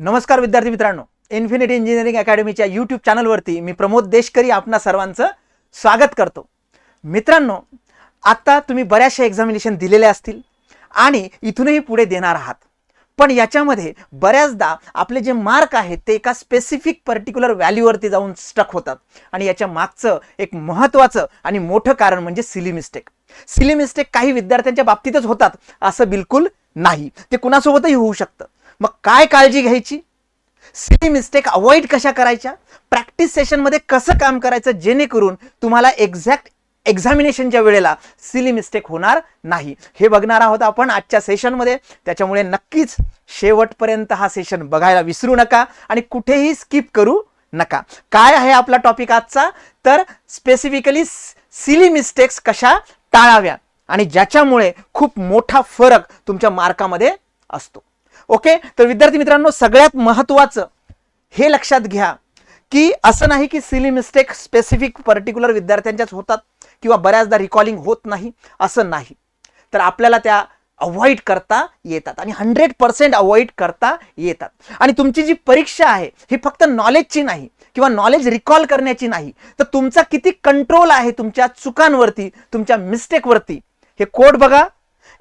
नमस्कार विद्यार्थी मित्रांनो इन्फिनिटी इंजिनिअरिंग अकॅडमीच्या यूट्यूब चॅनलवरती मी प्रमोद देशकरी आपणा सर्वांचं स्वागत करतो. मित्रांनो आता तुम्ही बऱ्याचशा एक्झामिनेशन दिलेल्या असतील आणि इथूनही पुढे देणार आहात. पण याच्यामध्ये बऱ्याचदा आपले जे मार्क आहेत ते एका स्पेसिफिक पर्टिक्युलर व्हॅल्यूवरती जाऊन स्टक होतात. आणि याच्या मागचं एक महत्त्वाचं आणि मोठं कारण म्हणजे सिली मिस्टेक सिली मिस्टेक काही विद्यार्थ्यांच्या बाबतीतच होतात असं बिलकुल नाही. ते कुणासोबतही होऊ शकतं. मग काय काळजी घ्यायची? सिली मिस्टेक अवॉइड कशा करायच्या? प्रॅक्टिस सेशनमध्ये कसं काम करायचं? जेणेकरून तुम्हाला एक्झॅक्ट एक्झामिनेशनच्या वेळेला सिली मिस्टेक होणार नाही. हे बघणार आहोत आपण आजच्या सेशनमध्ये त्याच्यामुळे नक्कीच शेवटपर्यंत हा सेशन बघायला विसरू नका आणि कुठेही स्किप करू नका. काय आहे आपला टॉपिक आजचा? तर स्पेसिफिकली सिली मिस्टेक्स कशा टाळाव्या? आणि ज्याच्यामुळे खूप मोठा फरक तुमच्या मार्कामध्ये असतो. ओके? तर विद्यार्थी मित्रांनो सगळ्यात महत्त्वाचं हे लक्षात घ्या की असं नाही की सिली मिस्टेक स्पेसिफिक पर्टिक्युलर विद्यार्थ्यांच्याच होतात किंवा बऱ्याचदा रिकॉलिंग होत नाही असं नाही. तर आपल्याला त्या अवॉइड करता येतात आणि हंड्रेड पर्सेंट अवॉइड करता येतात. आणि तुमची जी परीक्षा आहे ही फक्त नॉलेजची नाही किंवा नॉलेज रिकॉल करण्याची नाही तर तुमचा किती कंट्रोल आहे तुमच्या चुकांवरती तुमच्या मिस्टेकवरती हे कोड बघा.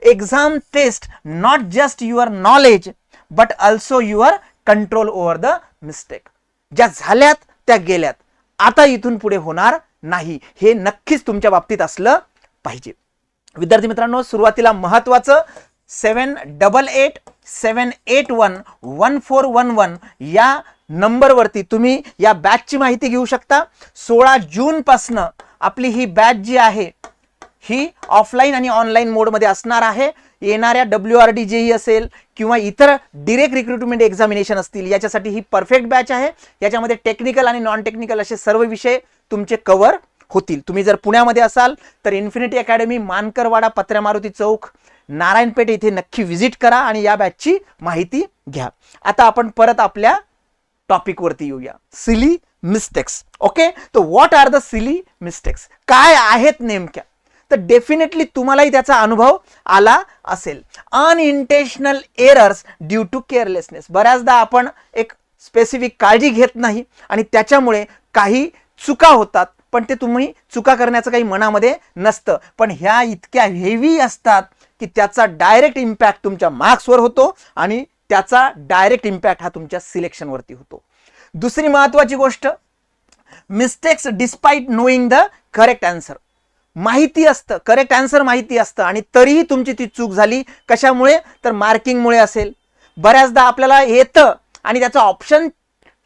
Exam test not just your knowledge but also your control over the mistake ज्या झाल्यात त्या गेल्यात. आता इथून पुढे होणार नाही. हे नक्कीच तुमच्या बाबतीत असलं पाहिजे. विद्यार्थी मित्रांनो सुरुवातीला महत्वाचं seven double eight seven eight one one four one one या नंबरवरती तुम्ही या बॅचची माहिती घेऊ शकता. सोळा जूनपासनं आपली ही बॅच जी आहे ही ऑफलाईन आणि ऑनलाईन मोडमध्ये असणार आहे. येणाऱ्या डब्ल्यू आर डी जेही असेल किंवा इतर डिरेक्ट रिक्रुटमेंट एक्झामिनेशन असतील याच्यासाठी ही परफेक्ट बॅच आहे. याच्यामध्ये टेक्निकल आणि नॉन टेक्निकल असे सर्व विषय तुमचे कव्हर होतील. तुम्ही जर पुण्यामध्ये असाल तर इन्फिनिटी अकॅडमी मानकरवाडा पत्र्या मारुती चौक नारायणपेठ इथे नक्की व्हिजिट करा आणि या बॅचची माहिती घ्या. आता आपण परत आपल्या टॉपिकवरती येऊया. सिली मिस्टेक्स ओके तर what are the silly mistakes काय आहेत नेमक्या? तर डेफिनेटली तुम्हालाही त्याचा अनुभव आला असेल. Unintentional errors due to carelessness बऱ्याचदा आपण एक स्पेसिफिक काळजी घेत नाही आणि त्याच्यामुळे काही चुका होतात पण ते तुम्ही चुका करण्याचं काही मनामध्ये नसतं. पण ह्या इतक्या हेवी असतात की त्याचा डायरेक्ट इम्पॅक्ट तुमच्या मार्क्सवर होतो आणि त्याचा डायरेक्ट इम्पॅक्ट हा तुमच्या सिलेक्शनवरती होतो. दुसरी महत्वाची गोष्ट mistakes despite knowing the correct answer माहिती असतं करेक्ट आन्सर माहिती असतं आणि तरीही तुमची ती चूक झाली. कशामुळे? तर मार्किंगमुळे असेल. बऱ्याचदा आपल्याला येतं आणि त्याचं ऑप्शन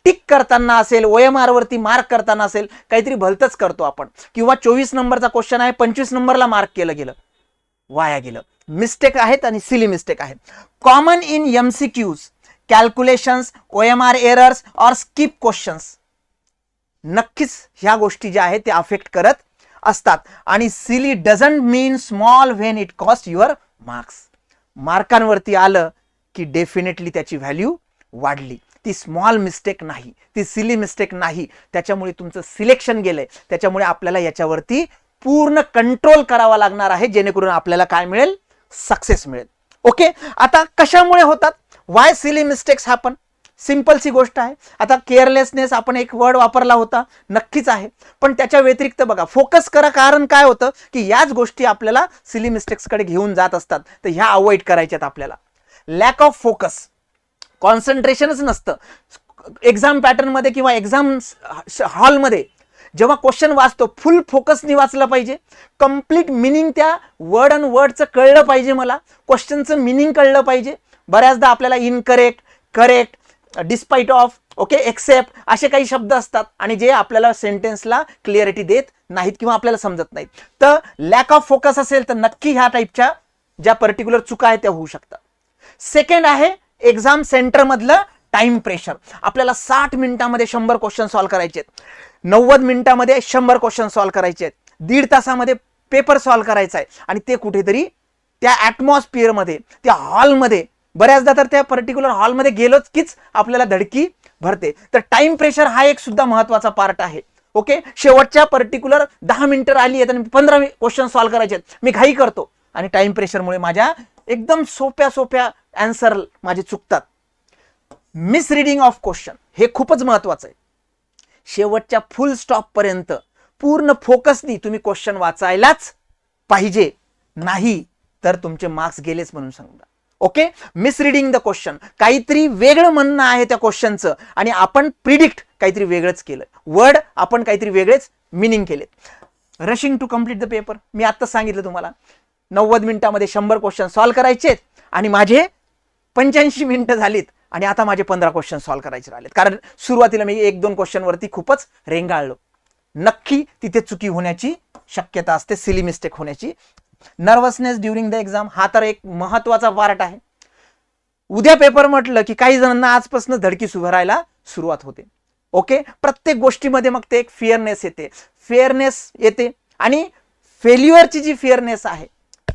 टिक करताना असेल ओ एम आरवरती मार्क करताना असेल काहीतरी भलतंच करतो आपण. किंवा चोवीस नंबरचा क्वेश्चन आहे पंचवीस नंबरला मार्क केलं गेलं. वाया गेलं. मिस्टेक आहेत आणि सिली मिस्टेक आहेत. Common in M C Qs calculations O M R errors or skip questions नक्कीच ह्या गोष्टी ज्या आहेत त्या अफेक्ट करत असतात. आणि silly doesn't mean small when it cost your marks मार्कांवरती आलं की डेफिनेटली त्याची व्हॅल्यू वाढली. ती स्मॉल मिस्टेक नाही. ती सिली मिस्टेक नाही. त्याच्यामुळे तुमचं सिलेक्शन गेलंय. त्याच्यामुळे आपल्याला याच्यावरती पूर्ण कंट्रोल करावा लागणार आहे जेणेकरून आपल्याला काय मिळेल? सक्सेस मिळेल. ओके आता कशामुळे होतात? वाय सिली मिस्टेक्स हॅपन सिम्पलची गोष्ट आहे. आता केअरलेसनेस आपण एक वर्ड वापरला होता नक्कीच आहे. पण त्याच्या व्यतिरिक्त बघा फोकस करा कारण काय होतं की याच गोष्टी आपल्याला सिली मिस्टेक्सकडे घेऊन जात असतात. तर ह्या अवॉइड करायच्यात आपल्याला. लॅक ऑफ फोकस कॉन्सन्ट्रेशनच नसतं. एक्झाम पॅटर्नमध्ये किंवा एक्झाम हॉलमध्ये जेव्हा क्वेश्चन वाचतो फुल फोकसनी वाचलं पाहिजे. कंप्लीट मिनिंग त्या वर्ड अँड वर्डचं कळलं पाहिजे मला. क्वेश्चनचं मिनिंग कळलं पाहिजे. बऱ्याचदा आपल्याला incorrect correct despite of okay except असे काही शब्द असतात आणि जे आपल्याला सेंटेन्सला क्लिअरिटी देत नाहीत किंवा आपल्याला समजत नाहीत. तर लॅक ऑफ फोकस असेल तर नक्की ह्या टाईपच्या ज्या पर्टिक्युलर चुका आहेत त्या होऊ शकतात. सेकंड आहे एक्झाम सेंटरमधलं टाइम प्रेशर आपल्याला साठ मिनिटामध्ये शंभर क्वेश्चन सॉल्व्ह करायचे आहेत नव्वद मिनिटामध्ये शंभर क्वेश्चन सॉल्व्ह करायचे आहेत दीड तासामध्ये पेपर सॉल्व्ह करायचा आहे. आणि ते कुठेतरी त्या ॲटमॉस्फिअरमध्ये त्या हॉलमध्ये बऱ्याचदा तर त्या पर्टिक्युलर हॉलमध्ये गेलोच कीच आपल्याला धडकी भरते. तर टाइम प्रेशर हा एक सुद्धा महत्त्वाचा पार्ट आहे. ओके शेवटच्या पर्टिक्युलर दहा मिनिटं आली आहेत आणि पंधरा क्वेश्चन सॉल्व्ह करायचे आहेत. मी घाई करतो. आणि टाइम प्रेशरमुळे माझ्या एकदम सोप्या सोप्या अँसर माझे चुकतात. मिसरिडिंग ऑफ क्वेश्चन हे खूपच महत्वाचं आहे. शेवटच्या फुल स्टॉप पर्यंत पूर्ण फोकसनी तुम्ही क्वेश्चन वाचायलाच पाहिजे. नाही तर तुमचे मार्क्स गेलेच म्हणून सांगा ओके मिसरिडिंग द क्वेश्चन काहीतरी वेगळं म्हणणं आहे त्या क्वेश्चनचं आणि आपण प्रिडिक्ट काहीतरी वेगळंच केलं. वर्ड आपण काहीतरी वेगळेच मिनिंग केलेत. Rushing to complete the paper मी आत्ताच सांगितलं तुम्हाला. नव्वद मिनिटामध्ये शंभर क्वेश्चन सॉल्व्ह करायचेत. आणि माझे पंच्याऐंशी मिनिटं झालीत. आणि आता माझे पंधरा क्वेश्चन सॉल्व्ह करायचे राहिलेत. कारण सुरुवातीला मी एक दोन क्वेश्चनवरती खूपच रेंगाळलो. नक्की तिथे चुकी होण्याची शक्यता असते सिली मिस्टेक होण्याची. नर्वसनेस ड्युरिंग द एक्झाम हा तर एक महत्त्वाचा पार्ट आहे. उद्या पेपर म्हटलं की काही जणांना आजपासून धडकी सुधारायला सुरुवात होते. ओके प्रत्येक गोष्टीमध्ये मग ते एक फिअरनेस येते. फेअरनेस येते आणि फेल्युअरची जी फिअरनेस आहे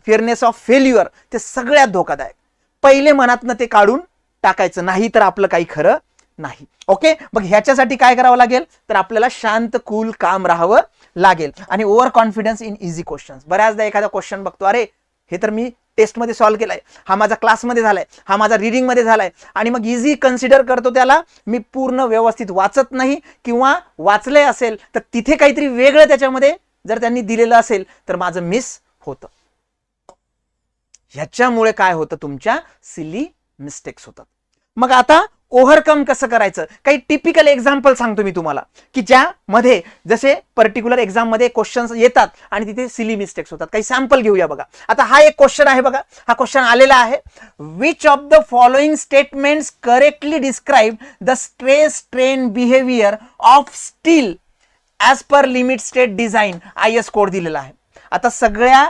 फिअरनेस ऑफ फेल्युअर ते सगळ्यात धोकादायक. पहिले मनातनं ते काढून टाकायचं. नाही तर आपलं काही खरं नाही. ओके मग ह्याच्यासाठी काय करावं लागेल? तर आपल्याला शांत कूल काम राहावं. लागेल. आणि over confidence in easy question बऱ्याचदा एखादा क्वेश्चन बघतो अरे हे तर मी टेस्टमध्ये सॉल्व्ह केलाय. हा माझा क्लासमध्ये झालाय. हा माझा रिडिंगमध्ये झालाय. आणि मग इझी कन्सिडर करतो त्याला मी पूर्ण व्यवस्थित वाचत नाही किंवा वाचले असेल तर तिथे काहीतरी वेगळं त्याच्यामध्ये जर त्यांनी दिलेलं असेल तर माझं मिस होतं. ह्याच्यामुळे काय होतं? तुमच्या सिली मिस्टेक्स होतात. मग आता ओव्हरकम कसं करायचं? काही टिपिकल एक्झाम्पल सांगतो मी तुम्हाला. की ज्यामध्ये जसे पर्टिक्युलर एक्झाममध्ये क्वेश्चन्स येतात आणि तिथे सिली मिस्टेक्स होतात. काही सॅम्पल घेऊया बघा. आता हा एक क्वेश्चन आहे बघा. हा क्वेश्चन आलेला आहे. Which of the following statements correctly describe the stress strain behaviour of steel as per limit state design I S code दिलेला आहे. आता सगळ्या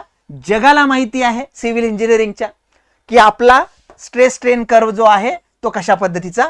जगाला माहिती आहे सिव्हिल इंजिनिअरिंगच्या की आपला स्ट्रेस ट्रेन कर्व जो आहे तो कशा पद्धतीचा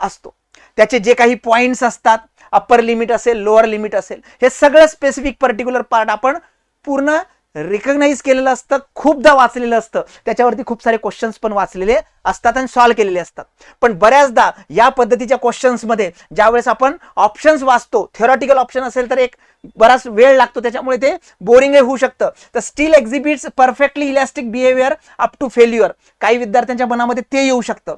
असतो. त्याचे जे काही पॉईंट्स असतात अप्पर लिमिट असेल लोअर लिमिट असेल हे सगळं स्पेसिफिक पर्टिक्युलर पार्ट आपण पूर्ण रिकग्नाइज केलेलं असतं खूपदा वाचलेलं असतं. त्याच्यावरती खूप सारे क्वेश्चन्स पण वाचलेले असतात आणि सॉल्व्ह केलेले असतात. पण बऱ्याचदा या पद्धतीच्या क्वेश्चन्समध्ये ज्यावेळेस आपण ऑप्शन्स वाचतो थेरॉटिकल ऑप्शन असेल तर एक बराच वेळ लागतो त्याच्यामुळे ते बोरिंगही होऊ शकतं. तर steel exhibits perfectly elastic behaviour up to failure काही विद्यार्थ्यांच्या मनामध्ये ते येऊ शकतं.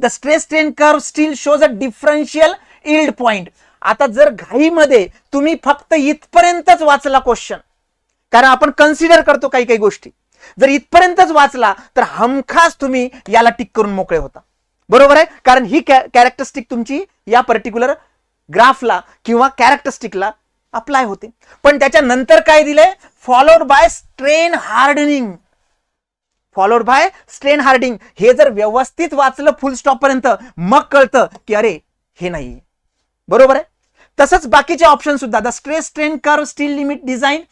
The stress strain curve steel shows a differential yield point. आता जर घाईमध्ये तुम्ही फक्त इथपर्यंतच वाचला क्वेश्चन कारण आपण कन्सिडर करतो काही काही गोष्टी. जर इथपर्यंतच वाचला तर हमखास तुम्ही याला टिक करून मोकळे होता. बरोबर आहे? कारण ही कॅरेक्टरिस्टिक तुमची या पर्टिक्युलर ग्राफला किंवा कॅरेक्टरिस्टिकला अप्लाय होते. पण त्याच्यानंतर काय दिलंय? Followed by strain hardening followed by strain hardening हे जर व्यवस्थित वाचलं फुल स्टॉप पर्यंत मग कळतं की अरे हे नाही. बरोबर आहे? तसंच बाकीचे ऑप्शन सुद्धा. The stress strain curve steel limit design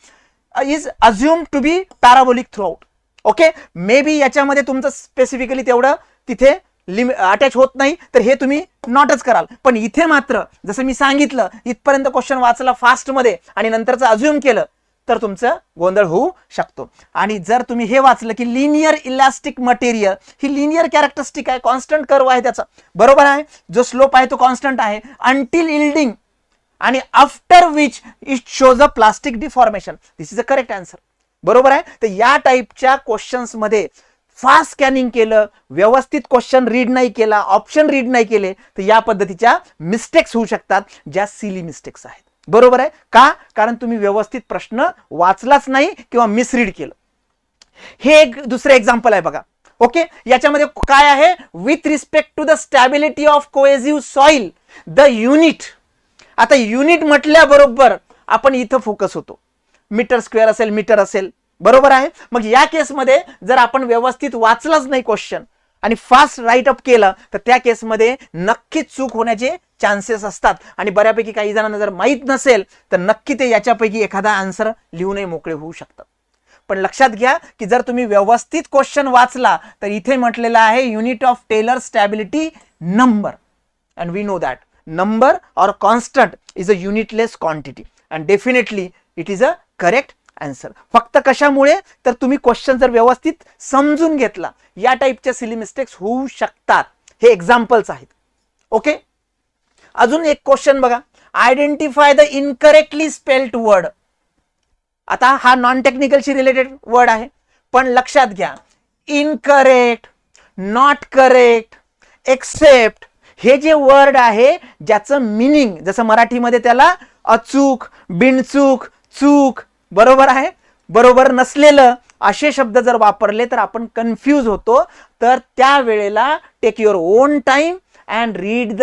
is assume to be parabolic throughout okay maybe याच्यामध्ये तुमचं स्पेसिफिकली तेवढं तिथे लिमि अटॅच होत नाही तर हे तुम्ही नॉटच कराल. पण इथे मात्र जसं मी सांगितलं इथपर्यंत क्वेश्चन वाचला फास्टमध्ये आणि नंतरचं अज्युम केलं तर तुमचं गोंधळ होऊ शकतो. आणि जर तुम्ही हे वाचलं की लिनियर इलास्टिक मटेरियल ही लिनियर कॅरेक्टरिस्टिक आहे कॉन्स्टंट कर्व आहे त्याचा. बरोबर आहे? जो स्लोप आहे तो कॉन्स्टंट आहे. अंटिल इल्डिंग आणि after which it shows a plastic deformation this is a correct answer बरोबर आहे? तर या टाईपच्या क्वेश्चन्समध्ये फास्ट स्कॅनिंग केलं व्यवस्थित क्वेश्चन रीड नाही केला ऑप्शन रीड नाही केले तर या पद्धतीच्या मिस्टेक्स होऊ शकतात ज्या सिली मिस्टेक्स आहेत. बरोबर आहे? का? कारण तुम्ही व्यवस्थित प्रश्न वाचलाच नाही किंवा मिसरीड केलं. हे एक दुसरं एक्झाम्पल आहे बघा. ओके याच्यामध्ये काय आहे? With respect to the stability of cohesive soil the unit आता युनिट म्हटल्याबरोबर आपण इथं फोकस होतो. मीटर स्क्वेअर असेल मीटर असेल. बरोबर आहे? मग या केसमध्ये जर आपण व्यवस्थित वाचलाच नाही क्वेश्चन आणि फास्ट राईट अप केलं तर त्या केसमध्ये नक्कीच चूक होण्याचे चान्सेस असतात. आणि बऱ्यापैकी काही जणांना जर माहीत नसेल तर नक्की ते याच्यापैकी एखादा आन्सर लिहूनही मोकळे होऊ शकतात. पण लक्षात घ्या की जर तुम्ही व्यवस्थित क्वेश्चन वाचला तर इथे म्हटलेलं आहे unit of Taylor stability number. And we know that number or constant is a unitless quantity. And definitely it is a correct answer. फक्त कशामुळे? तर तुम्ही क्वेश्चन जर व्यवस्थित समजून घेतला या टाईपच्या सिली मिस्टेक्स होऊ शकतात. हे एक्झाम्पल्स आहेत. ओके अजून एक क्वेश्चन बघा. Identify the incorrectly spelled word आता हा नॉन टेक्निकलशी रिलेटेड वर्ड आहे. पण लक्षात घ्या. इनकरेक्ट नॉट करेक्ट एक्सेप्ट हे जे वर्ड आहे ज्याचं मिनिंग जसं मराठीमध्ये त्याला अचूक बिनचूक चूक बरोबर आहे? बरोबर नसलेलं असे शब्द जर वापरले तर आपण कन्फ्यूज होतो. तर त्या वेळेला take your own time and read the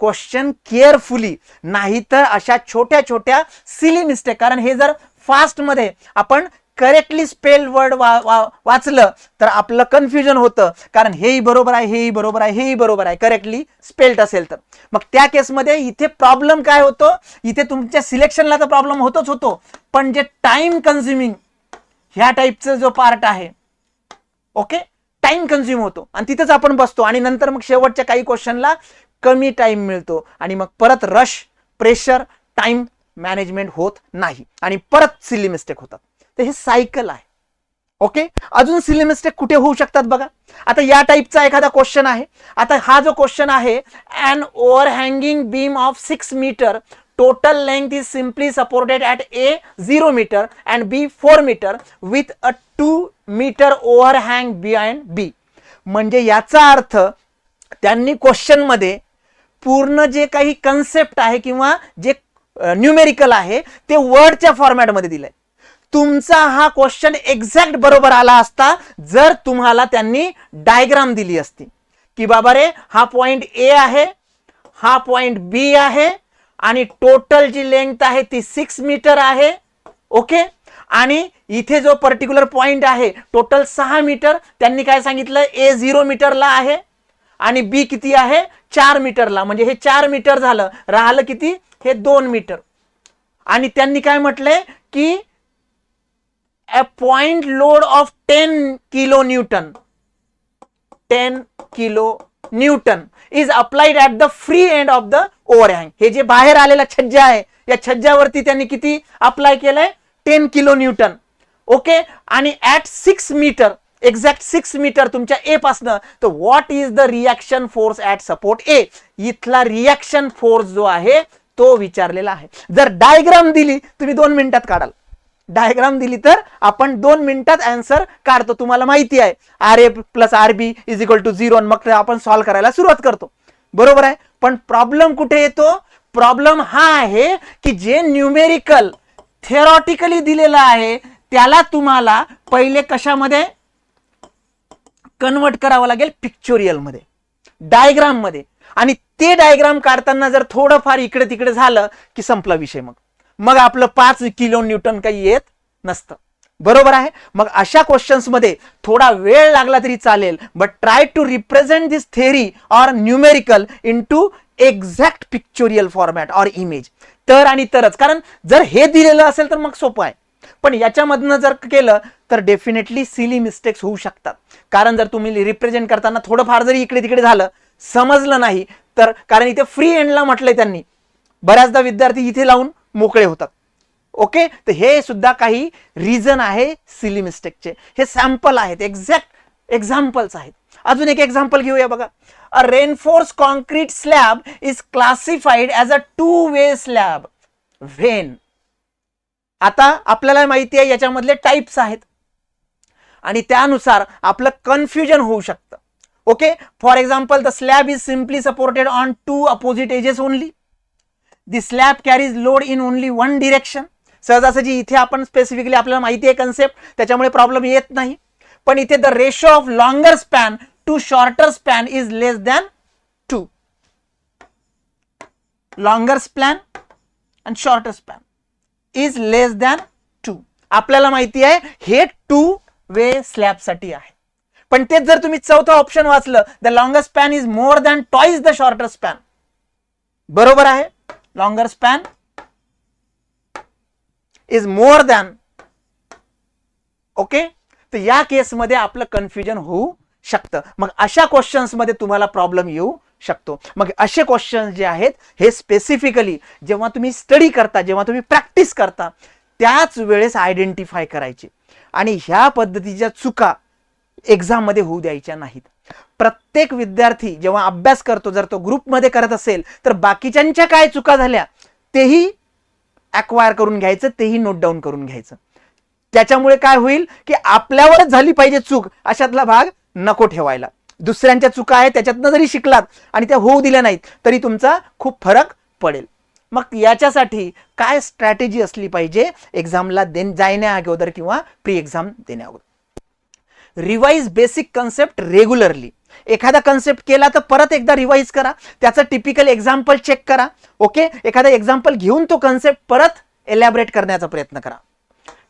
question carefully नाहीतर अशा छोट्या छोट्या सिली मिस्टेक कारण हे जर फास्टमध्ये आपण करेक्टली स्पेल वर्ड वा, वा वाचलं तर आपलं कन्फ्युजन होतं. कारण हेही बरोबर आहे हेही बरोबर आहे हेही बरोबर आहे. करेक्टली स्पेल्ड असेल तर. मग त्या केसमध्ये इथे प्रॉब्लेम काय होतो? इथे तुमच्या सिलेक्शनला तर प्रॉब्लेम होतोच होतो. पण जे टाइम कन्झ्युमिंग ह्या टाईपचा जो पार्ट आहे ओके टाइम कन्झ्युम होतो. आणि तिथंच आपण बसतो. आणि नंतर मग शेवटच्या काही क्वेश्चनला कमी टाइम मिळतो आणि मग परत रश प्रेशर टाइम मॅनेजमेंट होत नाही. आणि परत सिली मिस्टेक होतात. तर हे सायकल आहे. ओके अजून सिली मिस्टेक कुठे होऊ शकतात बघा? आता या टाईपचा एखादा क्वेश्चन आहे. आता हा जो क्वेश्चन आहे an overhanging beam of six metre total length is simply supported at A zero metre and B four metre with a two metre overhang and B म्हणजे याचा अर्थ त्यांनी क्वेश्चनमध्ये पूर्ण जे काही कन्सेप्ट आहे किंवा जे न्यूमेरिकल आहे ते वर्डच्या फॉर्मॅटमध्ये दिलंय. तुमचा हा क्वेश्चन एक्झॅक्ट बरोबर आला असता जर तुम्हाला त्यांनी डायग्राम दिली असती. की बाबा रे हा पॉइंट ए आहे हा पॉइंट बी आहे आणि टोटल जी लेंथ आहे ती सिक्स मीटर आहे ओके आणि इथे जो पर्टिक्युलर पॉइंट आहे टोटल सहा मीटर त्यांनी काय सांगितलं? ए झिरो मीटरला आहे. आणि बी किती आहे? चार मीटरला. म्हणजे हे चार मीटर झालं. राहिलं किती? हे दोन मीटर. आणि त्यांनी काय म्हटलंय की a point load of 10 kilo newton 10 kilo newton is applied at the free end of the overhang. हे जे बाहेर आलेला छज्जा आहे या छज्जावरती त्यांनी किती अप्लाय केलंय? टेन किलो न्यूटन ओके आणि at six metre exact six metre तुमच्या ए पासनं. तर what is the reaction force at support A इथला रिॲक्शन फोर्स जो आहे तो विचारलेला आहे. जर डायग्राम दिली तुम्ही दोन मिनिटात काढाल. डायग्राम दिली तर आपण दोन मिनिटात अन्सर काढतो. तुम्हाला माहिती आहे. R A plus R B is equal to zero मग आपण सॉल्व्ह करायला सुरुवात करतो. बरोबर आहे? पण प्रॉब्लेम कुठे येतो? प्रॉब्लेम हा आहे की जे न्यूमेरिकल थेरॉटिकली दिलेलं आहे त्याला तुम्हाला पहिले कशामध्ये कन्वर्ट करावं लागेल पिक्चोरियलमध्ये. डायग्राममध्ये. आणि ते डायग्राम काढताना जर थोडंफार इकडे तिकडे झालं की संपला विषय मग. मग आपलं पाच किलो न्यूटन काही येत नसतं. बरोबर आहे? मग अशा क्वेश्चन्समध्ये थोडा वेळ लागला तरी चालेल but try to represent this theory or numerical into exact pictorial format or image तर आणि तरच. कारण जर हे दिलेलं असेल तर मग सोपं आहे. पण याच्यामधनं जर केलं तर डेफिनेटली सिली मिस्टेक्स होऊ शकतात. कारण जर तुम्ही रिप्रेझेंट करताना थोडंफार जरी इकडे तिकडे झालं समजलं नाही तर कारण इथे फ्री एंडला म्हटलंय त्यांनी. बऱ्याचदा विद्यार्थी इथे लावून मोकळे होतात. ओके तर हे सुद्धा काही रिझन आहे सिली मिस्टेकचे हे सॅम्पल आहेत. एक्झॅक्ट एक्झाम्पल्स आहेत. अजून एक एक्झाम्पल घेऊया बघा. A reinforce concrete slab is classified as a two way slab when आता आपल्याला माहिती आहे याच्यामधले टाईप्स आहेत. आणि त्यानुसार आपलं कन्फ्युजन होऊ शकतं. Okay for example the slab is simply supported on two opposite edges only the slab carries load in only one direction सहजासहजी इथे आपण स्पेसिफिकली आपल्याला माहिती आहे कन्सेप्ट त्याच्यामुळे प्रॉब्लेम येत नाही. पण इथे the ratio of longer span to shorter span is less than two longer span आणि shorter span is less than two आपल्याला माहिती आहे हे टू वे स्लॅबसाठी आहे. पण तेच जर तुम्ही चौथा ऑप्शन वाचलं the longest span is more than twice the shorter span बरोबर आहे? Longer span is more than okay तर या केसमध्ये आपलं कन्फ्युजन होऊ शकतं. मग अशा क्वेश्चन्समध्ये तुम्हाला प्रॉब्लेम येऊ शकतो. मग असे क्वेश्चन्स जे आहेत हे स्पेसिफिकली जेव्हा तुम्ही स्टडी करता जेव्हा तुम्ही प्रॅक्टिस करता त्याच वेळेस आयडेंटिफाय करायचे. आणि ह्या पद्धतीच्या चुका एक्झाममध्ये होऊ द्यायच्या नाहीत. प्रत्येक विद्यार्थी जेव्हा अभ्यास करतो जर तो ग्रुपमध्ये करत असेल तर बाकीच्यांच्या काय चुका झाल्या तेही ॲक्वायर करून घ्यायचं तेही नोट डाऊन करून घ्यायचं. त्याच्यामुळे काय होईल की आपल्यावरच झाली पाहिजे चूक अशातला भाग नको ठेवायला. दुसऱ्यांच्या चुका आहेत त्याच्यातनं जरी शिकलात आणि त्या होऊ दिल्या नाहीत तरी तुमचा खूप फरक पडेल. मग याच्यासाठी काय स्ट्रॅटेजी असली पाहिजे? एक्झामला देन जायण्या अगोदर किंवा प्री एक्झाम देण्या अगोदर. रिवाईज बेसिक कन्सेप्ट रेग्युलरली एखादा कन्सेप्ट केला तर परत एकदा रिवाईज करा. त्याचं टिपिकल एक्झाम्पल चेक करा. ओके एखादा एक्झाम्पल घेऊन तो कन्सेप्ट परत एलॅबरेट करण्याचा प्रयत्न करा.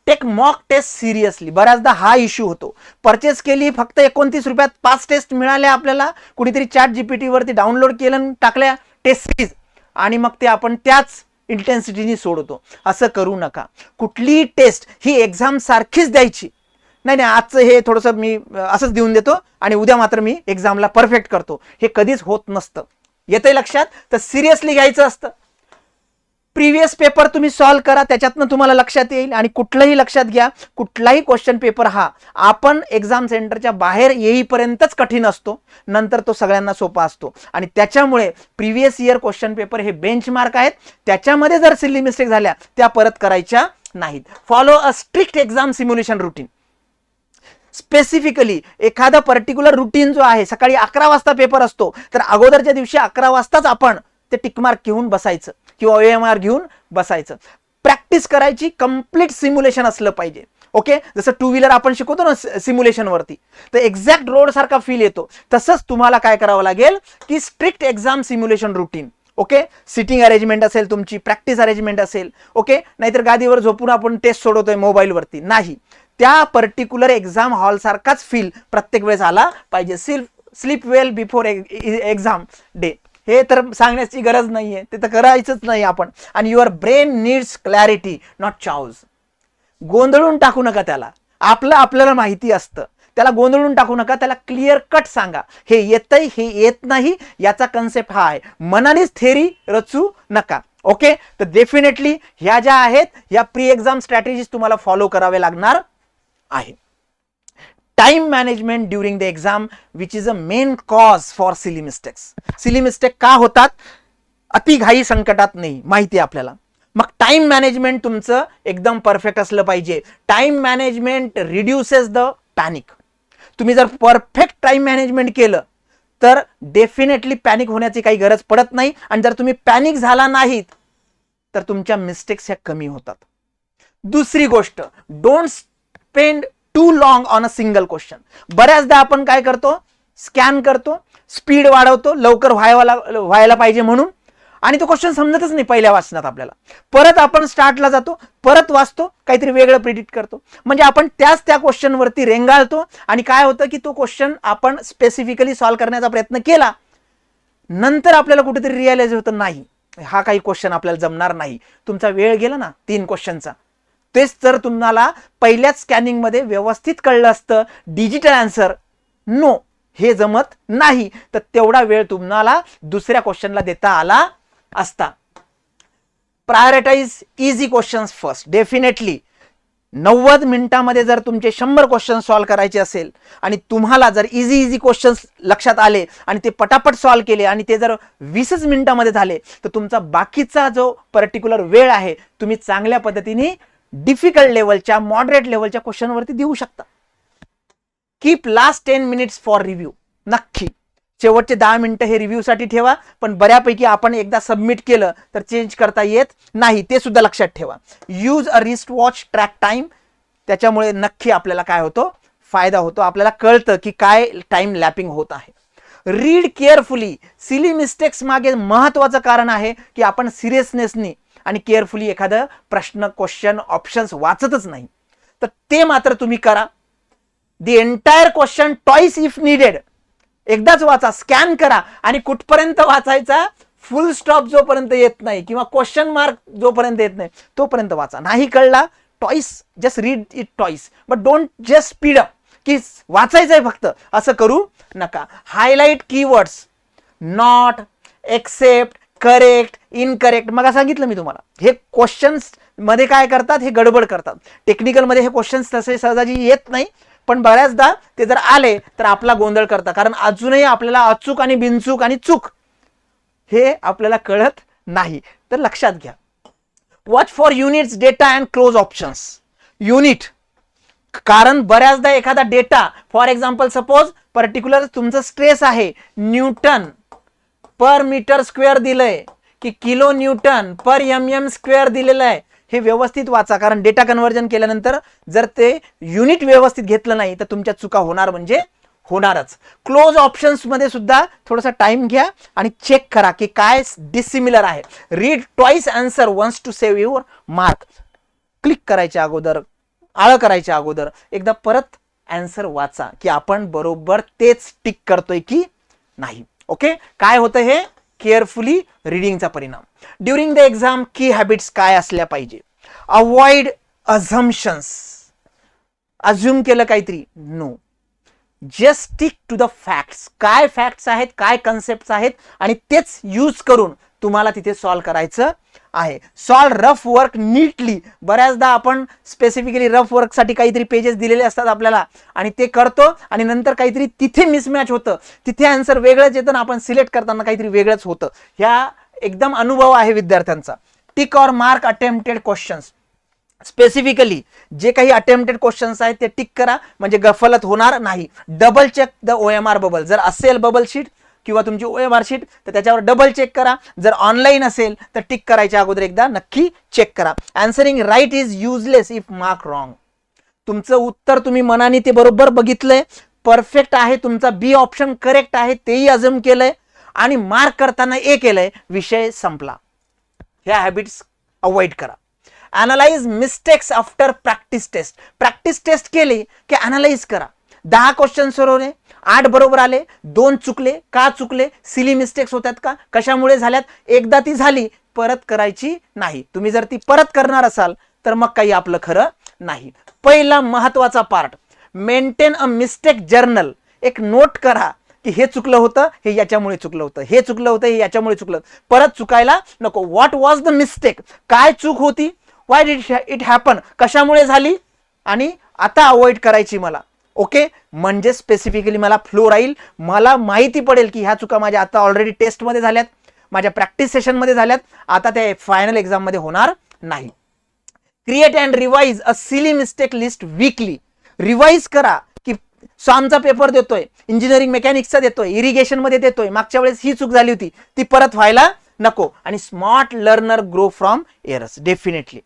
टेक मॉक टेस्ट सिरियसली बऱ्याचदा हा इश्यू होतो. परचेस केली फक्त एकोणतीस रुपयात पाच टेस्ट मिळाल्या आपल्याला. कुणीतरी चॅट जीपीटी वरती डाउनलोड केलं टाकल्या. टेस्ट सिरीज आणि मग ते आपण त्याच इंटेन्सिटीने सोडवतो. असं करू नका. कुठलीही टेस्ट ही एक्झाम सारखीच द्यायची. नाही नाही आजचं हे थोडंसं मी असंच देऊन देतो. आणि उद्या मात्र मी एक्झामला परफेक्ट करतो. हे कधीच होत नसतं. येतंय लक्षात? तर सिरियसली घ्यायचं असतं. प्रिव्हियस पेपर तुम्ही सॉल्व्ह करा त्याच्यातनं तुम्हाला लक्षात येईल आणि कुठलंही लक्षात घ्या कुठलाही क्वेश्चन पेपर हा आपण एक्झाम सेंटरच्या बाहेर येईपर्यंतच कठीण असतो नंतर तो सगळ्यांना सोपा असतो. आणि त्याच्यामुळे प्रिव्हियस इयर क्वेश्चन पेपर हे बेंचमार्क आहेत त्याच्यामध्ये जर सिल्ली मिस्टेक झाल्या त्या परत करायच्या नाहीत. Follow a strict exam simulation routine. Specifically एखादा पर्टिक्युलर रुटीन जो आहे सकाळी अकरा वाजता पेपर असतो तर अगोदरच्या दिवशी अकरा वाजताच आपण ते टिकमार्क घेऊन बसायचं किंवा एम आर घेऊन बसायचं. प्रॅक्टिस करायची कंप्लीट सिम्युलेशन असलं पाहिजे. ओके जसं टू व्हीलर आपण शिकवतो ना सिम्युलेशनवरती तर एक्झॅक्ट रोड सारखा फील येतो. तसंच तुम्हाला काय करावं लागेल की strict exam simulation routine okay sitting arrangement असेल तुमची प्रॅक्टिस अरेंजमेंट असेल. ओके नाहीतर गादीवर झोपून आपण टेस्ट सोडवतोय मोबाईलवरती नाही. त्या पर्टिक्युलर एक्झाम हॉलसारखाच फील प्रत्येक वेळेस आला पाहिजे. Self sleep well before exam day हे तर सांगण्याची गरज नाहीये. ते तर करायचंच नाही आपण. आणि your brain needs clarity not chaos गोंधळून टाकू नका त्याला. आपलं आपल्याला माहिती असतं. त्याला गोंधळून टाकू नका. त्याला क्लिअर कट सांगा. हे येतंय हे येत नाही याचा कन्सेप्ट हा आहे. मनानेच थेरी रचू नका. ओके तर डेफिनेटली ह्या ज्या आहेत ह्या प्री एक्झाम स्ट्रॅटेजीज तुम्हाला फॉलो करावे लागणार आहे. Time management during the exam which is a main cause for silly mistakes silly mistake का होतात? अतिघाई संकटात नाही माहिती आहे आपल्याला. मग टाइम मॅनेजमेंट तुमचं एकदम परफेक्ट असलं पाहिजे. Time management reduces the panic तुम्ही जर परफेक्ट टाइम मॅनेजमेंट केलं तर डेफिनेटली पॅनिक होण्याची काही गरज पडत नाही. आणि जर तुम्ही पॅनिक झाला नाहीत तर तुमच्या मिस्टेक्स ह्या कमी होतात. दुसरी गोष्ट don't spend too long on a single question. बऱ्याचदा आपण काय करतो? स्कॅन करतो स्पीड वाढवतो लवकर व्हायला व्हायला पाहिजे म्हणून. आणि तो क्वेश्चन समजतच नाही पहिल्या वाचनात आपल्याला. परत आपण स्टार्टला जातो परत वाचतो काहीतरी वेगळं प्रिडिक्ट करतो. म्हणजे आपण त्याच त्या क्वेश्चनवरती रेंगाळतो आणि काय होतं की तो क्वेश्चन आपण स्पेसिफिकली सॉल्व्ह करण्याचा प्रयत्न केला नंतर आपल्याला कुठेतरी रिअलाइज होतं नाही हा काही क्वेश्चन आपल्याला जमणार नाही. तुमचा वेळ गेला ना तीन क्वेश्चनचा. तेच जर तुम्हाला पहिल्याच स्कॅनिंगमध्ये व्यवस्थित कळलं असतं. डिजिटल आन्सर नो हे जमत नाही. तर तेवढा वेळ तुम्हाला दुसऱ्या क्वेश्चनला देता आला असता. Prioritise easy questions first definitely नव्वद मिनिटामध्ये जर तुमचे शंभर क्वेश्चन सॉल्व्ह करायचे असेल आणि तुम्हाला जर इझी इझी क्वेश्चन्स लक्षात आले आणि ते पटापट सॉल्व्ह केले आणि ते जर वीसच मिनिटामध्ये झाले तर तुमचा बाकीचा जो पर्टिक्युलर वेळ आहे तुम्ही चांगल्या पद्धतीने डिफिकल्ट लेवलच्या मॉडरेट लेवलच्या क्वेश्चनवरती देऊ शकता. Keep last ten minutes for review नक्की. शेवटचे दहा मिनिटं हे रिव्ह्यूसाठी ठेवा पण बऱ्यापैकी आपण एकदा सबमिट केलं तर चेंज करता येत नाही ते सुद्धा लक्षात ठेवा. Use a wrist watch track time त्याच्यामुळे नक्की आपल्याला काय होतो? फायदा होतो. आपल्याला कळतं की काय टाइम लॅपिंग होत आहे. रीड केअरफुली सिली मिस्टेक्स मागे महत्वाचं कारण आहे की आपण सिरियसनेसनी आणि केअरफुली एखादं प्रश्न क्वेश्चन ऑप्शन्स वाचतच नाही. तर ते मात्र तुम्ही करा. The entire question twice if needed एकदाच वाचा स्कॅन करा आणि कुठपर्यंत वाचायचा? फुल स्टॉप जोपर्यंत येत नाही किंवा क्वेश्चन मार्क जोपर्यंत येत नाही तोपर्यंत वाचा. नाही कळला twice just read it twice but don't just speed up की वाचायचंय फक्त. असं करू नका. Highlight keywords not except correct incorrect मग सांगितलं मी तुम्हाला. हे क्वेश्चन्समध्ये काय करतात? हे गडबड करतात. टेक्निकलमध्ये हे क्वेश्चन्स तसे सहजाजी येत नाही. पण बऱ्याचदा ते जर आले तर आपला गोंधळ करतात. कारण अजूनही आपल्याला अचूक आणि बिनचूक आणि चूक हे आपल्याला कळत नाही. तर लक्षात घ्या. Watch for units data and close options unit कारण बऱ्याचदा एखादा data for example suppose particular तुमचं स्ट्रेस आहे. न्यूटन पर मीटर स्क्वेअर दिलंय की kilo newton per M M square दिलेलं आहे. हे व्यवस्थित वाचा कारण डेटा कन्व्हर्जन केल्यानंतर जर ते युनिट व्यवस्थित घेतलं नाही तर तुमच्या चुका होणार म्हणजे होणारच. क्लोज ऑप्शन्समध्ये सुद्धा थोडासा टाइम घ्या आणि चेक करा की काय डिसिमिलर आहे. Read twice answer once to save your mark. Click करायच्या अगोदर आळं करायच्या अगोदर एकदा परत आन्सर वाचा की आपण बरोबर तेच टिक करतोय की नाही. ओके काय होतं हे? केअरफुली रिडिंगचा परिणाम. ड्युरिंग द एक्झाम की हॅबिट्स काय असल्या पाहिजे? अवॉइड अझम्शन्स अझ्युम केलं काहीतरी? No just stick to the facts काय फॅक्ट्स आहेत? काय कन्सेप्ट आहेत? आणि तेच यूज करून तुम्हाला तिथे सॉल्व करायचं आहे. सॉल्व रफ वर्क नीटली बऱ्याचदा आपण स्पेसिफिकली रफ वर्कसाठी काहीतरी पेजेस दिलेले असतात आपल्याला. आणि ते करतो आणि नंतर काहीतरी तिथे मिसमॅच होतं. तिथे आन्सर वेगळंच येतं आपण सिलेक्ट करताना काहीतरी वेगळंच होतं. ह्या एकदम अनुभव आहे विद्यार्थ्यांचा. Tick or mark attempted questions specifically जे काही अटेम्प्टेड क्वेश्चन्स आहेत ते टिक करा. म्हणजे गफलत होणार नाही. Double check the O M R bubble जर असेल बबल शीट किंवा तुमची ओ एम आर शीट तर त्याच्यावर डबल चेक करा. जर ऑनलाईन असेल तर टिक करायच्या अगोदर एकदा नक्की चेक करा. Answering right is useless if mark wrong तुमचं उत्तर तुम्ही मनाने ते बरोबर बघितलंय. परफेक्ट आहे तुमचा बी ऑप्शन करेक्ट आहे तेही अजम केलंय. आणि मार्क करताना ए केलंय विषय संपला. ह्या हॅबिट्स अवॉइड करा. Analyse mistakes after practice test practice test केली की अनालाइज करा. दहा क्वेश्चन सोडवले आठ बरोबर आले दोन चुकले का चुकले सिली मिस्टेक्स होत्यात का कशामुळे झाल्यात एकदा ती झाली परत करायची नाही. तुम्ही जर ती परत करणार असाल तर मग काही आपलं खरं नाही. पहिला महत्त्वाचा part maintain a mistake journal एक नोट करा की हे चुकलं होतं हे याच्यामुळे चुकलं होतं हे चुकलं होतं हे याच्यामुळे चुकलं परत चुकायला नको. व्हॉट वॉज द मिस्टेक काय चूक होती? वाय डिट इट हॅपन कशामुळे झाली? आणि आता अवॉइड करायची मला. ओके म्हणजे स्पेसिफिकली मला फ्लो राहील. मला माहिती पडेल की ह्या चुका माझ्या आता ऑलरेडी टेस्टमध्ये झाल्यात. माझ्या प्रॅक्टिस सेशनमध्ये झाल्यात. आता त्या फायनल एक्झाममध्ये होणार नाही. Create and revise a silly mistake list weekly revise करा की आमचा पेपर देतोय इंजिनिअरिंग मेकॅनिक्सचा देतोय इरिगेशनमध्ये देतोय. मागच्या वेळेस ही चूक झाली होती. ती परत व्हायला नको. आणि smart learner grow from errors definitely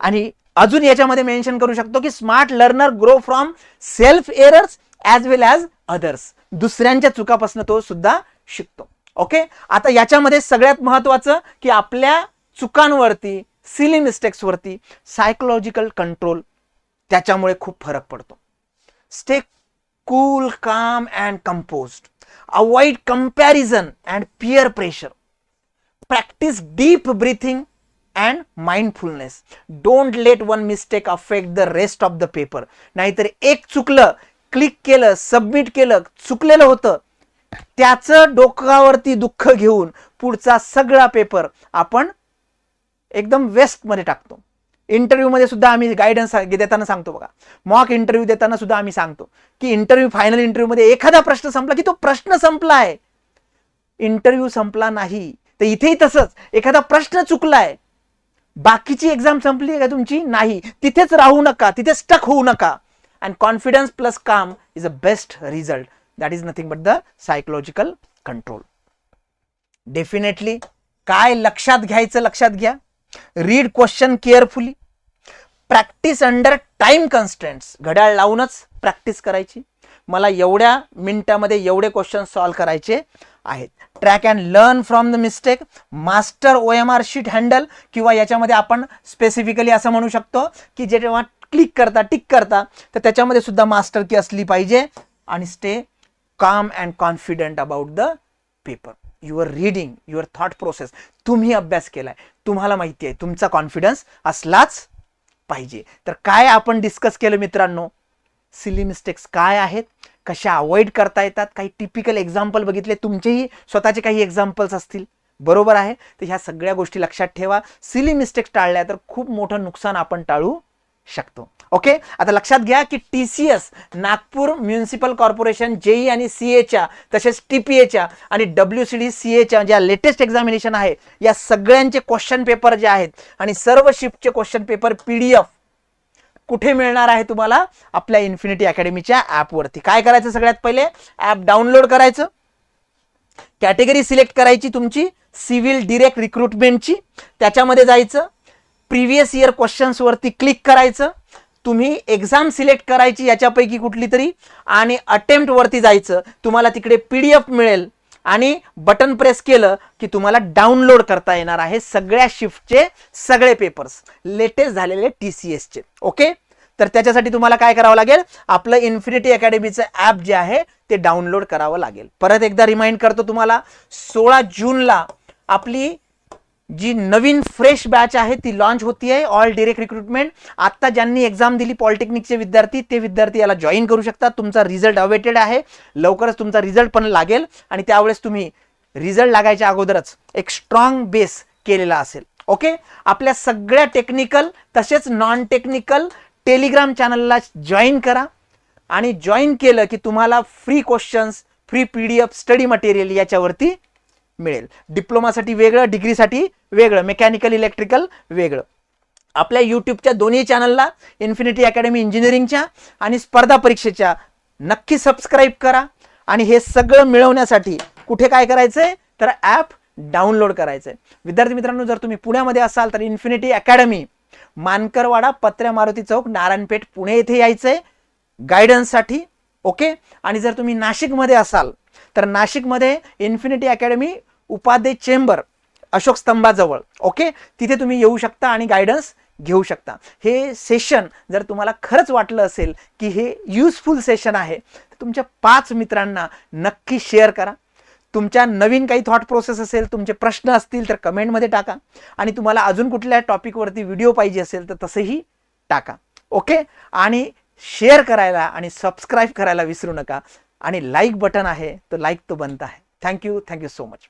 आणि अजून याच्यामध्ये मेन्शन करू शकतो की smart learner grow from self errors as well as others दुसऱ्यांच्या चुकापासून तो सुद्धा शिकतो. ओके आता याच्यामध्ये सगळ्यात महत्वाचं की आपल्या चुकांवरती सिली मिस्टेक्सवरती सायकोलॉजिकल कंट्रोल त्याच्यामुळे खूप फरक पडतो. Stay cool calm and composed avoid comparison and peer pressure practise deep breathing and mindfulness don't let one mistake affect the rest of the paper नाहीतर एक चुकलं क्लिक केलं सबमिट केलं चुकलेलं होतं. त्याचं डोक्यावरती दुःख घेऊन पुढचा सगळा पेपर आपण एकदम वेस्टमध्ये टाकतो. इंटरव्ह्यूमध्ये सुद्धा आम्ही गायडन्स देताना सांगतो बघा. मॉक इंटरव्ह्यू देताना सुद्धा आम्ही सांगतो की इंटरव्ह्यू फायनल इंटरव्ह्यूमध्ये एखादा प्रश्न संपला की तो प्रश्न संपला आहे इंटरव्ह्यू संपला नाही तर इथेही तसंच. एखादा प्रश्न चुकलाय बाकीची एक्झाम संपली आहे का तुमची? नाही. तिथेच राहू नका. तिथे स्टक होऊ नका. And confidence plus calm is a best result that is nothing but the psychological control definitely काय लक्षात घ्यायचं लक्षात घ्या. Read question carefully practise under time constants घड्याळ लावूनच प्रॅक्टिस करायची. मला एवढ्या मिनटामध्ये एवढे क्वेश्चन सॉल्व करायचे. आहेत. Track and learn from the mistake master O M R sheet handle किंवा याच्यामध्ये आपण स्पेसिफिकली असं म्हणू शकतो की जे जेव्हा क्लिक करता टिक करता तर त्याच्यामध्ये सुद्धा मास्टर की असली पाहिजे आणि stay calm and confident about the paper your reading your thought process तुम्ही अभ्यास केलाय. तुम्हाला माहिती आहे. तुमचा कॉन्फिडन्स असलाच पाहिजे. तर काय आपण डिस्कस केलं मित्रांनो? सिली मिस्टेक्स काय आहेत? कशा अवॉइड करता येतात? काही टिपिकल एक्झाम्पल बघितले? तुमचेही स्वतःचे काही एक्झाम्पल्स असतील. बरोबर आहे? तर ह्या सगळ्या गोष्टी लक्षात ठेवा. सिली मिस्टेक्स टाळल्या तर खूप मोठं नुकसान आपण टाळू शकतो. ओके आता लक्षात घ्या की T C S Nagpur municipal corporation JE आणि सी एच्या तसेच टी पी एच्या आणि डब्ल्यू सी डी सी एच्या ज्या लेटेस्ट एक्झामिनेशन आहे या सगळ्यांचे क्वेश्चन पेपर जे आहेत आणि सर्व शिफ्टचे question paper P D F कुठे मिळणार आहे तुम्हाला आपल्या इन्फिनिटी अकॅडमीच्या ॲपवरती काय करायचं सगळ्यात पहिले? ॲप डाउनलोड करायचं. कॅटेगरी सिलेक्ट करायची तुमची. सिव्हिल डिरेक्ट रिक्रुटमेंटची त्याच्यामध्ये जायचं. प्रिव्हियस इयर क्वेश्चन्सवरती क्लिक करायचं. तुम्ही एक्झाम सिलेक्ट करायची याच्यापैकी कुठली तरी. आणि अटेम्प्टवरती जायचं. तुम्हाला तिकडे पी डी एफ मिळेल. आणि बटन प्रेस केलं की तुम्हाला डाउनलोड करता येणार आहे सगळ्या शिफ्टचे सगळे पेपर्स लेटेस्ट झालेले टी सी एसचे ओके? तर त्याच्यासाठी तुम्हाला काय करावं लागेल? आपलं इन्फिनिटी अकॅडमीचं ॲप जे आहे ते डाउनलोड करावं लागेल. परत एकदा रिमाइंड करतो तुम्हाला सोळा जूनला आपली जी नवीन फ्रेश बॅच आहे ती लॉन्च होती आहे ऑल डिरेक्ट रिक्रुटमेंट आत्ता ज्यांनी एक्झाम दिली पॉलिटेक्निकचे विद्यार्थी ते विद्यार्थी याला जॉईन करू शकतात. तुमचा रिझल्ट अवेटेड आहे. लवकरच तुमचा रिझल्ट पण लागेल. आणि त्यावेळेस तुम्ही रिझल्ट लागायच्या अगोदरच एक स्ट्रॉंग बेस केलेला असेल. ओके आपल्या सगळ्या टेक्निकल तसेच नॉन टेक्निकल टेलिग्राम चॅनलला जॉईन करा. आणि जॉईन केलं की तुम्हाला free questions free P D F study material याच्यावरती मिळेल. डिप्लोमासाठी वेगळं डिग्रीसाठी वेगळं मेकॅनिकल इलेक्ट्रिकल वेगळं. आपल्या यूट्यूबच्या दोन्ही चॅनलला इन्फिनिटी अकॅडमी इंजिनिअरिंगच्या आणि स्पर्धा परीक्षेच्या नक्की सबस्क्राईब करा. आणि हे सगळं मिळवण्यासाठी कुठे काय करायचं आहे तर ॲप डाउनलोड करायचं आहे विद्यार्थी मित्रांनो जर तुम्ही पुण्यामध्ये असाल तर इन्फिनिटी अकॅडमी मानकरवाडा पत्र्या मारुती चौक नारायणपेठ पुणे येथे यायचं आहे गायडन्ससाठी ओके आणि जर तुम्ही नाशिकमध्ये असाल तर नाशिकमध्ये Infinity Academy Upadhye chamber Ashok स्तंभाजवळ okay? तिथे तुम्ही येऊ शकता आणि गायडन्स घेऊ शकता. हे सेशन जर तुम्हाला खरंच वाटलं असेल की हे युजफुल सेशन आहे तर तुमच्या पाच मित्रांना नक्की शेअर करा. तुमच्या नवीन काही थॉट प्रोसेस असेल तुमचे प्रश्न असतील तर कमेंटमध्ये टाका. आणि तुम्हाला अजून कुठल्या टॉपिकवरती व्हिडिओ पाहिजे असेल तर तसंही टाका. ओके? आणि शेअर करायला आणि सबस्क्राईब करायला विसरू नका. आणि लाईक बटन आहे तो लाईक तो बनता आहे. Thank you thank you so much